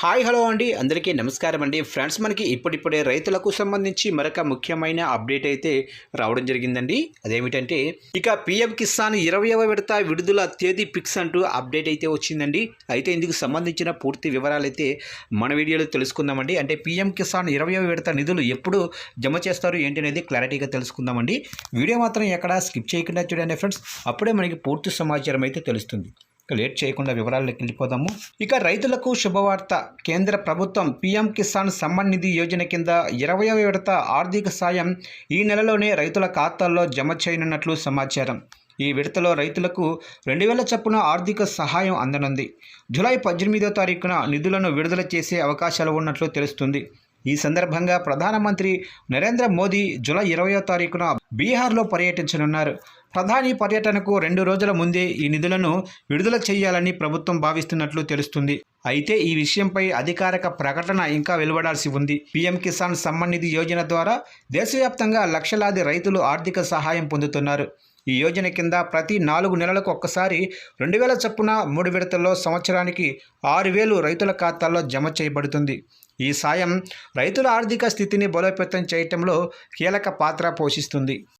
Hi hello అండి. అందరికీ నమస్కారం అండి. ఫ్రెండ్స్ మనకి ఇప్పుడిప్పుడే రైతులకు సంబంధించి మరొక ముఖ్యమైన అప్డేట్ అయితే రావడం జరిగిందండి. అదేమిటంటే ఇక పిఎం కిసాన్ ఇరవయవ విడత విడుదల తేదీ ఫిక్స్ అంటూ అప్డేట్ అయితే వచ్చిందండి. అయితే ఇందుకు సంబంధించిన పూర్తి వివరాలు అయితే మన వీడియోలో తెలుసుకుందామండి. అంటే పిఎం కిసాన్ ఇరవయవ విడత నిధులు ఎప్పుడు జమ చేస్తారు ఏంటి అనేది క్లారిటీగా తెలుసుకుందామండి. వీడియో మాత్రం ఎక్కడ స్కిప్ చేయకుండా చూడండి ఫ్రెండ్స్. అప్పుడే మనకి పూర్తి సమాచారం అయితే తెలుస్తుంది. లేట్ చేయకుండా వివరాల్లోకి వెళ్ళిపోదాము. ఇక రైతులకు శుభవార్త. కేంద్ర ప్రభుత్వం పీఎం కిసాన్ సమ్మాన్ నిధి యోజన కింద ఇరవయవ విడత ఆర్థిక సాయం ఈ నెలలోనే రైతుల ఖాతాల్లో జమ చేయనున్నట్లు సమాచారం. ఈ విడతలో రైతులకు రెండు వేల చొప్పున ఆర్థిక సహాయం అందనుంది. జూలై పద్దెనిమిదో తారీఖున నిధులను విడుదల చేసే అవకాశాలు ఉన్నట్లు తెలుస్తుంది. ఈ సందర్భంగా ప్రధానమంత్రి నరేంద్ర మోదీ జూలై ఇరవయో తారీఖున బీహార్లో పర్యటించనున్నారు. ప్రధాని పర్యటనకు రెండు రోజుల ముందే ఈ నిధులను విడుదల చేయాలని ప్రభుత్వం భావిస్తున్నట్లు తెలుస్తుంది. అయితే ఈ విషయంపై అధికారిక ప్రకటన ఇంకా వెలువడాల్సి ఉంది. పీఎం కిసాన్ సమ్మాన్ నిధి యోజన ద్వారా దేశవ్యాప్తంగా లక్షలాది రైతులు ఆర్థిక సహాయం పొందుతున్నారు. ఈ యోజన కింద ప్రతి నాలుగు నెలలకు ఒక్కసారి రెండు వేల చొప్పున మూడు విడతల్లో సంవత్సరానికి ఆరు వేలు రైతుల ఖాతాల్లో జమ చేయబడుతుంది. ఈ సాయం రైతుల ఆర్థిక స్థితిని బలోపేతం చేయటంలో కీలక పాత్ర పోషిస్తుంది.